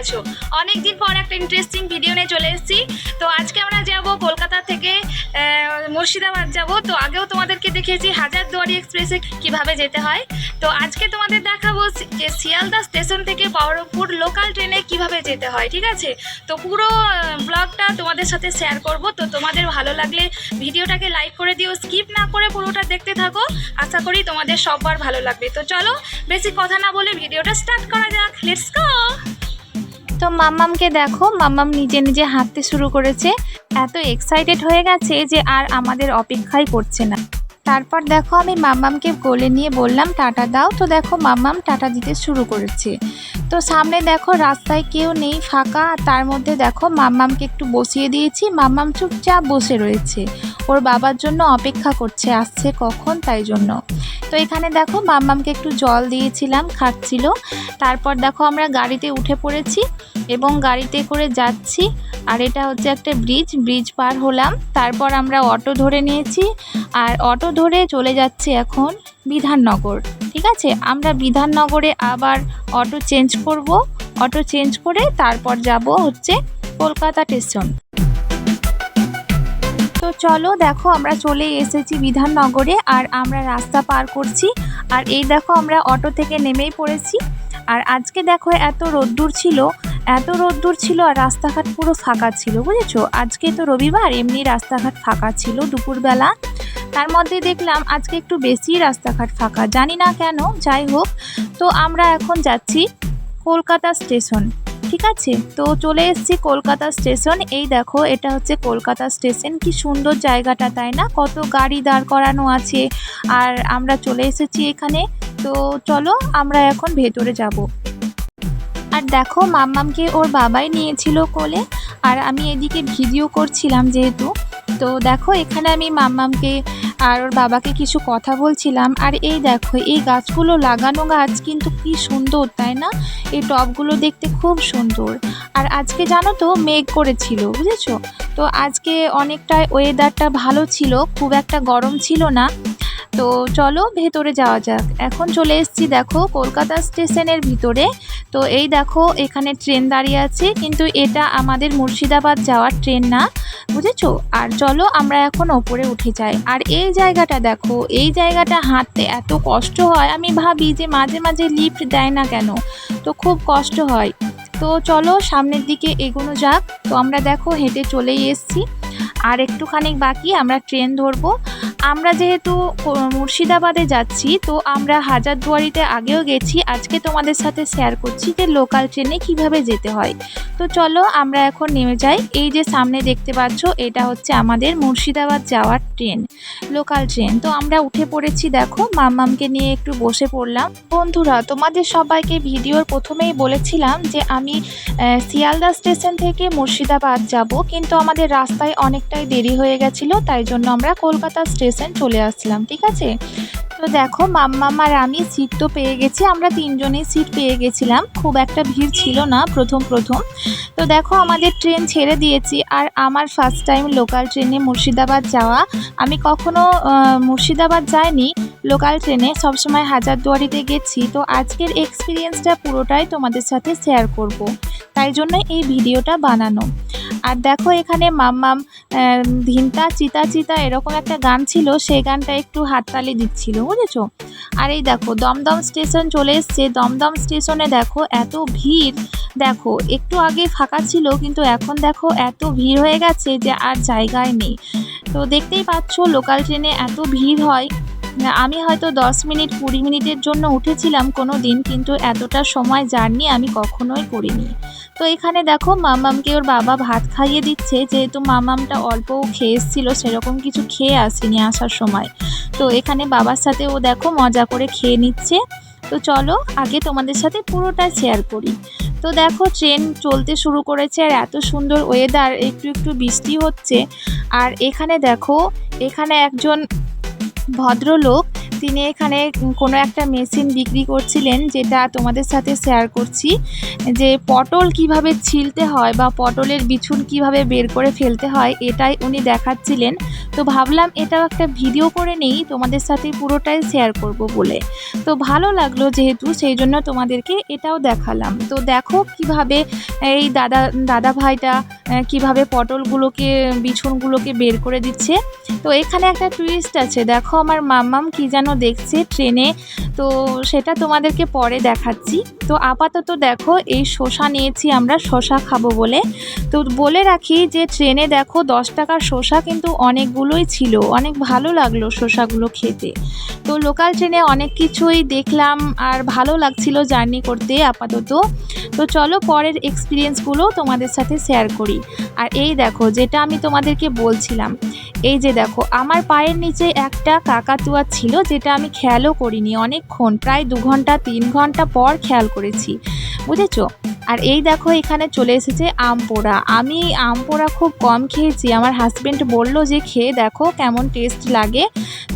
আছো। অনেক দিন পর একটা ইন্টারেস্টিং ভিডিও নিয়ে চলে এসেছি। তো আজকে আমরা যাব কলকাতা থেকে মুর্শিদাবাদ যাব। তো আগেও তোমাদেরকে দেখিয়েছি হাজারদুয়ারি এক্সপ্রেসে কীভাবে যেতে হয়। তো আজকে তোমাদের দেখাবো যে শিয়ালদা স্টেশন থেকে বহরমপুর লোকাল ট্রেনে কীভাবে যেতে হয়, ঠিক আছে? তো পুরো ব্লগটা তোমাদের সাথে শেয়ার করব। তো তোমাদের ভালো লাগলে ভিডিওটাকে লাইক করে দিও স্কিপ না করে পুরোটা দেখতে থাকো। আশা করি তোমাদের সববার ভালো লাগবে। তো চলো, বেশি কথা না বলে ভিডিওটা স্টার্ট করা যাক। লেটস গো তো মাম্মামকে দেখো, মাম্মাম নিজে নিজে হাঁটতে শুরু করেছে। এত এক্সাইটেড হয়ে গেছে যে আর আমাদের অপেক্ষাই করছে না। তারপর দেখো আমি মাম্মামকে কোলে নিয়ে বললাম, টাটা দাও। তো দেখো মাম্মাম টাটা দিতে শুরু করেছে। তো সামনে দেখো রাস্তায় কেউ নেই, ফাঁকা। তার মধ্যে দেখো মাম্মামকে একটু বসিয়ে দিয়েছি। মাম্মাম চুপচাপ বসে রয়েছে। ওর বাবার জন্য অপেক্ষা করছে, আসছে কখন, তাই জন্য। তো এখানে দেখো মাম্মামকে একটু জল দিয়েছিলাম, খাচ্ছিল। তারপর দেখো আমরা গাড়িতে উঠে পড়েছি এবং গাড়িতে করে যাচ্ছি আর এটা হচ্ছে একটা ব্রিজ ব্রিজ পার হলাম। তারপর আমরা অটো ধরে নিয়েছি আর অটো ধরে চলে যাচ্ছি এখন বিধাননগর, ঠিক আছে? আমরা বিধাননগরে আবার অটো চেঞ্জ করব, অটো চেঞ্জ করে তারপর যাব হচ্ছে কলকাতা স্টেশন। তো চলো দেখো, আমরা চলে এসেছি বিধাননগরে আর আমরা রাস্তা পার করছি। আর এই দেখো, আমরা অটো থেকে নেমেই পড়েছি। আর আজকে দেখো, এত রোদ্দুর ছিল, এত রোদ্দুর ছিল আর রাস্তাঘাট পুরো ফাঁকা ছিল, বুঝেছ? আজকে তো রবিবার, এমনি রাস্তাঘাট ফাঁকা ছিল দুপুরবেলা। তার মধ্যে দেখলাম, আজকে একটু বেশি রাস্তাঘাট ফাঁকা, জানি না কেন, যাই হোক। তো আমরা এখন যাচ্ছি কলকাতা স্টেশন। ঠিক আছে? তো চলে এসেছি কলকাতা স্টেশন। এই দেখো, এটা হচ্ছে কলকাতা স্টেশন। কি সুন্দর জায়গাটা, তাই না? কত গাড়ি দাঁড় করানো আছে। আর আমরা চলে এসেছি এখানে। তো চলো, আমরা এখন ভেতরে যাব। আর দেখো, মাম্মামকে ওর বাবাই নিয়েছিল কোলে। আর আমি এদিকে ভিডিও করছিলাম যেহেতু। তো দেখো, এখানে আমি মাম্মামকে আর ওর বাবাকে কিছু কথা বলছিলাম। আর এই দেখো, এই গাছগুলো লাগানো গাছ কিন্তু কি সুন্দর, তাই না? এই টবগুলো দেখতে খুব সুন্দর। আর আজকে জানো তো, মেঘ করেছিল, বুঝেছ? তো আজকে অনেকটাই ওয়েদারটা ভালো ছিল, খুব একটা গরম ছিল না। তো চলো, ভেতরে যাওয়া যাক। এখন চলে এসেছি, দেখো, কলকাতা স্টেশনের ভিতরে। তো এই দেখো, এখানে ট্রেন দাঁড়িয়ে আছে, কিন্তু এটা আমাদের মুর্শিদাবাদ যাওয়ার ট্রেন না, বুঝেছ? আর চলো আমরা এখন ওপরে উঠে যাই। আর এই জায়গাটা দেখো, এই জায়গাটা হাঁটতে এত কষ্ট হয়, আমি ভাবি যে মাঝে মাঝে লিফট দেয় না কেন, তো খুব কষ্ট হয়। তো চলো সামনের দিকে এগোনো যাক, তো আমরা দেখো হেঁটে চলেই এসেছি। আর একটুখানি বাকি আমরা ট্রেন ধরবো। আমরা যেহেতু মুর্শিদাবাদে যাচ্ছি, তো আমরা হাজারদুয়ারিতে আগেও গেছি, আজকে তোমাদের সাথে শেয়ার করছি যে লোকাল ট্রেনে কীভাবে যেতে হয়। তো চলো আমরা এখন নেমে যাই। এই যে সামনে দেখতে পাচ্ছ, এটা হচ্ছে আমাদের মুর্শিদাবাদ যাওয়ার ট্রেন লোকাল ট্রেন তো আমরা উঠে পড়েছি, দেখো, মাম্মামকে নিয়ে একটু বসে পড়লাম। বন্ধুরা, তোমাদের সবাইকে ভিডিওর প্রথমেই বলেছিলাম যে আমি শিয়ালদা স্টেশন থেকে মুর্শিদাবাদ যাব, কিন্তু আমাদের রাস্তায় অনেকটাই দেরি হয়ে গেছিল, তাই জন্য আমরা কলকাতা স্টেশন চলে আসলাম, ঠিক আছে? তো দেখো মাম্মাম আর আমি সিট তো পেয়ে গেছি, আমরা তিনজনেই সিট পেয়ে গেছিলাম। খুব একটা ভিড় ছিল না প্রথম প্রথম। তো দেখো, আমাদের ট্রেন ছেড়ে দিয়েছি, আর আমার ফার্স্ট টাইম লোকাল ট্রেনে মুর্শিদাবাদ যাওয়া। আমি কখনো মুর্শিদাবাদ যাইনি লোকাল ট্রেনে সবসময় হাজারদুয়ারিতে গেছি। তো আজকের এক্সপিরিয়েন্সটা পুরোটাই তোমাদের সাথে শেয়ার করব। তাই জন্য এই ভিডিওটা বানানো। আর দেখো এখানে মাম্মাম ধিনতা, চিতা চিতা এরকম একটা গান ছিল, সেই গানটা একটু হাততালি দিচ্ছিল, বুঝেছ? আর এই দেখো, দমদম স্টেশন চলে এসছে। দমদম স্টেশনে দেখো এত ভিড়, দেখো, একটু আগে ফাঁকা ছিল, কিন্তু এখন দেখো এত ভিড় হয়ে গেছে যে আর জায়গায় নেই। তো দেখতেই পাচ্ছ, লোকাল ট্রেনে এত ভিড় হয়। আমি হয়তো দশ মিনিট, কুড়ি মিনিটের জন্য উঠেছিলাম কোনো দিন, কিন্তু এতটা সময় জার্নি আমি কখনোই করিনি। তো এখানে দেখো, মামামকে ওর বাবা ভাত খাইয়ে দিচ্ছে, যেহেতু মামামটা অল্পও খেয়ে এসেছিল, সেরকম কিছু খেয়ে আসেনি আসার সময়। তো এখানে বাবার সাথে ও দেখো, মজা করে খেয়ে নিচ্ছে। তো চলো, আগে তোমাদের সাথে পুরোটা শেয়ার করি। তো দেখো ট্রেন চলতে শুরু করেছে, আর এত সুন্দর ওয়েদার একটু একটু বৃষ্টি হচ্ছে। আর এখানে দেখো, এখানে একজন ভদ্রলোক, তিনি এখানে কোনো একটা মেশিন বিক্রি করছিলেন, যেটা তোমাদের সাথে শেয়ার করছি, যে পটল কীভাবে ছিলতে হয় বা পটলের বিছুন কীভাবে বের করে ফেলতে হয়, এটাই উনি দেখাচ্ছিলেন। তো ভাবলাম এটাও একটা ভিডিও করে নেই, তোমাদের সাথে পুরোটাই শেয়ার করব বলে। তো ভালো লাগল যেহেতু, সেই জন্য তোমাদেরকে এটাও দেখালাম। তো দেখো কীভাবে এই দাদা দাদা ভাইটা কীভাবে পটলগুলোকে, বিছুনগুলোকে বের করে দিচ্ছে। তো এখানে একটা টুইস্ট আছে। দেখো আমার মাম্মাম কি যেন দেখছে ট্রেনে। তো সেটা তোমাদেরকে পরে দেখাচ্ছি। তো আপাতত দেখো, এই শসা নিয়েছি আমরা, শসা খাব বলে। তো বলে রাখি যে ট্রেনে দেখো, দশ টাকার শসা কিন্তু অনেকগুলোই ছিল। অনেক ভালো লাগল শসাগুলো খেতে। তো লোকাল ট্রেনে অনেক কিছুই দেখলাম আর ভালো লাগছিল জার্নি করতে আপাতত। তো চলো পরের এক্সপিরিয়েন্সগুলো তোমাদের সাথে শেয়ার করি। আর এই দেখো, যেটা আমি তোমাদেরকে বলছিলাম, এই যে দেখো, আমার পায়ের নিচে একটা কাকাতুয়া ছিল যেটা আমি খেয়ালও করিনি অনেকক্ষণ, প্রায় দু ঘণ্টা, তিন ঘণ্টা পর খেয়াল করেছি, বুঝেছ? আর এই দেখো, এখানে চলে এসেছে আম পোড়া আমি আম পোড়া খুব কম খেয়েছি, আমার হাজব্যান্ড বলল যে, খেয়ে দেখো কেমন টেস্ট লাগে।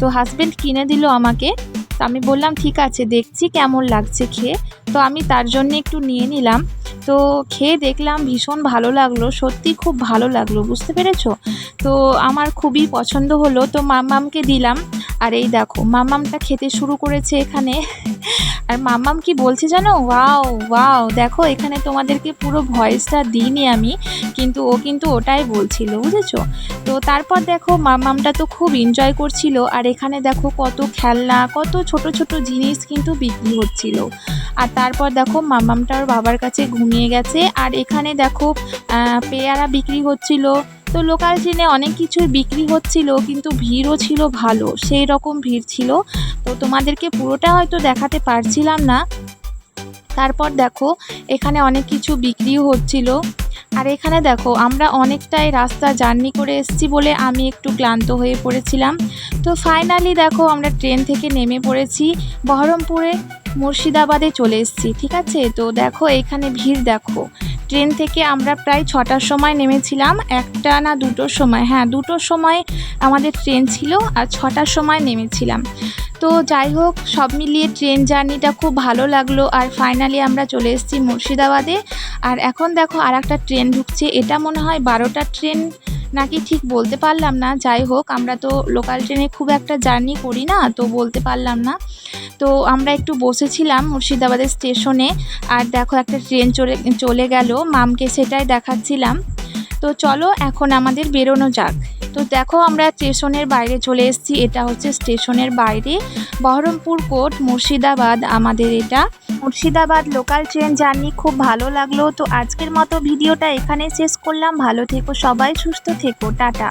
তো হাজব্যান্ড কিনে দিল আমাকে। তো আমি বললাম, ঠিক আছে, দেখছি কেমন লাগছে খেয়ে। তো আমি তার জন্য একটু নিয়ে নিলাম। তো খেয়ে দেখলাম ভীষণ ভালো লাগল, সত্যি খুব ভালো লাগল, বুঝতে পেরেছ? তো আমার খুবই পছন্দ হলো, তো মাম্মামকে দিলাম। আর এই দেখো, মাম্মামটা খেতে শুরু করেছে এখানে। আর মাম্মাম কি বলছে জানো? ওয়াও ওয়াও, দেখো এখানে তোমাদেরকে পুরো ভয়েসটা দিইনি আমি, কিন্তু ও কিন্তু ওটাই বলছিল, বুঝেছ? তো তারপর দেখো মাম্মামটা তো খুব এনজয় করছিল, আর এখানে দেখো কত খেলনা, কত ছোট ছোট জিনিস কিন্তু বিক্রি হচ্ছিল। আর তারপর দেখো মামামটা ওর বাবার কাছে ঘুমিয়ে গেছে। আর এখানে দেখো পেয়ারা বিক্রি হচ্ছিল। তো লোকাল ট্রেনে অনেক কিছুই বিক্রি হচ্ছিল, কিন্তু ভিড়ও ছিল ভালো সেই রকম ভিড় ছিল। তো তোমাদেরকে পুরোটা হয়তো দেখাতে পারছিলাম না। তারপর দেখো, এখানে অনেক কিছু বিক্রিও হচ্ছিল। আর এখানে দেখো, আমরা অনেকটাই রাস্তা জার্নি করে এসেছি বলে আমি একটু ক্লান্ত হয়ে পড়েছিলাম। তো ফাইনালি দেখো, আমরা ট্রেন থেকে নেমে পড়েছি, বহরমপুরে মুর্শিদাবাদে চলে এসেছি, ঠিক আছে? তো দেখো, এখানে ভিড় দেখো। ট্রেন থেকে আমরা প্রায় ছটার সময় নেমেছিলাম, একটা না দুটোর সময় হ্যাঁ দুটোর সময় আমাদের ট্রেন ছিল আর ছটার সময় নেমেছিলাম। তো যাই হোক, সব মিলিয়ে ট্রেন জার্নিটা খুব ভালো লাগল আর ফাইনালি আমরা চলে এসেছি মুর্শিদাবাদে। আর এখন দেখো আর একটা ট্রেন ঢুকছে, এটা মনে হয় বারোটা ট্রেন নাকি ঠিক বলতে পারলাম না। যাই হোক, আমরা তো লোকাল ট্রেনে খুব একটা জার্নি করি না, তো বলতে পারলাম না। তো আমরা একটু বসেছিলাম মুর্শিদাবাদের স্টেশনে আর দেখো একটা ট্রেন চলে চলে গেল। মামকে সেটাই দেখাচ্ছিলাম। তো চলো এখন আমাদের বেরোনো যাক। তো দেখো আমরা স্টেশনের বাইরে চলে এসেছি। এটা হচ্ছে স্টেশনের বাইরে। বহরমপুর কোর্ট, মুর্শিদাবাদ আমাদের এটা। মুর্শিদাবাদ লোকাল ট্রেন জার্নি খুব ভালো লাগল। তো আজকের মতো ভিডিওটা এখানে শেষ করলাম। ভালো থেকো সবাই, সুস্থ থেকো। টাটা।